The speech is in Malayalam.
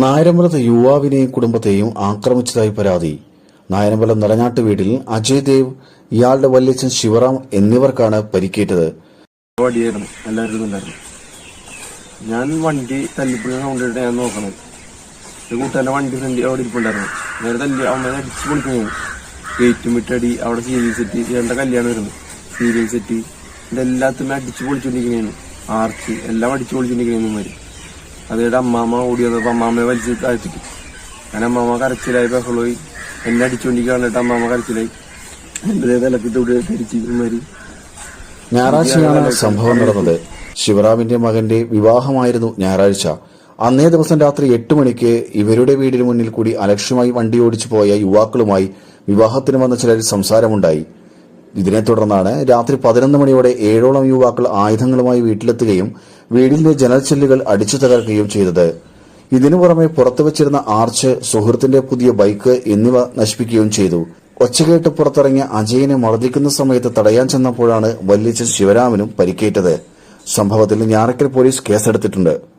നായരമ്പലത്ത് യുവാവിനെയും കുടുംബത്തെയും ആക്രമിച്ചതായി പരാതി. നായരമ്പലം നിറഞ്ഞാട്ട് വീട്ടിൽ അജയ് ദേവ് ഇയാളുടെ വല്യച്ഛൻ ശിവറാം എന്നിവർക്കാണ് പരിക്കേറ്റത്. ഞാൻ വണ്ടി തല്ലിപ്പൊളി കൊണ്ടിട്ട് ഞാൻ നോക്കണത് ഒരു കൂട്ടുകാരന്റെ വണ്ടി ഫ്രണ്ട് അവിടെ ഇരിപ്പുണ്ടായിരുന്നു. നേരെ തല്ലി അമ്മ അടിച്ച് പൊളിക്കുന്നു. ഗേറ്റും വിട്ടടി അവിടെ സീരിയൽ സെറ്റ് ചേട്ടന്റെ കല്യാണം വരുന്നു സീരിയൽ സെറ്റ് ഇതെല്ലാത്തും അടിച്ചു പൊളിച്ചുകൊണ്ടിരിക്കുന്നതാണ് ആർച്ച് എല്ലാം അടിച്ചു പൊളിച്ചോണ്ടിരിക്കണേന്ന് വരും അതേടെ അമ്മാമ്മ ഓടി വന്നപ്പോ അമ്മാമ്മയെ വലിച്ച് താഴ്ത്തിട്ടു അങ്ങനെ അമ്മാമ്മ കരച്ചിലായി ബഹളമായി എന്നെ അടിച്ചുകൊണ്ടി കണ്ടിട്ട് അമ്മാമ്മ കരച്ചിലായി. എന്റെ തലക്കിട്ട് ഇവിടെ കടിച്ചിരുന്നവര് ഞായറാഴ്ചയാണ് സംഭവം നടന്നത്. ശിവറാമിന്റെ മകന്റെ വിവാഹമായിരുന്നു ഞായറാഴ്ച. അന്നേ ദിവസം രാത്രി എട്ട് മണിക്ക് ഇവരുടെ വീടിന് മുന്നിൽ കൂടി അലക്ഷ്യമായി വണ്ടി ഓടിച്ചു പോയ യുവാക്കളുമായി വിവാഹത്തിന് വന്ന ചിലർ സംസാരമുണ്ടായി. ഇതിനെ തുടർന്നാണ് രാത്രി പതിനൊന്ന് മണിയോടെ ഏഴോളം യുവാക്കൾ ആയുധങ്ങളുമായി വീട്ടിലെത്തുകയും വീടിന്റെ ജനൽച്ചില്ലുകൾ അടിച്ചു തകർക്കുകയും ചെയ്തത്. ഇതിനു പുറമെ പുറത്തു വച്ചിരുന്ന ആർച്ച് സുഹൃത്തിന്റെ പുതിയ ബൈക്ക് എന്നിവ നശിപ്പിക്കുകയും ചെയ്തു. ഒച്ചകേട്ട് പുറത്തിറങ്ങിയ അജയനെ മർദ്ദിക്കുന്ന സമയത്ത് തടയാൻ ചെന്നപ്പോഴാണ് വല്യച്ഛൻ ശിവരാമനും പരിക്കേറ്റത്. സംഭവത്തിൽ ഞാറക്കൽ പോലീസ് കേസെടുത്തിട്ടുണ്ട്.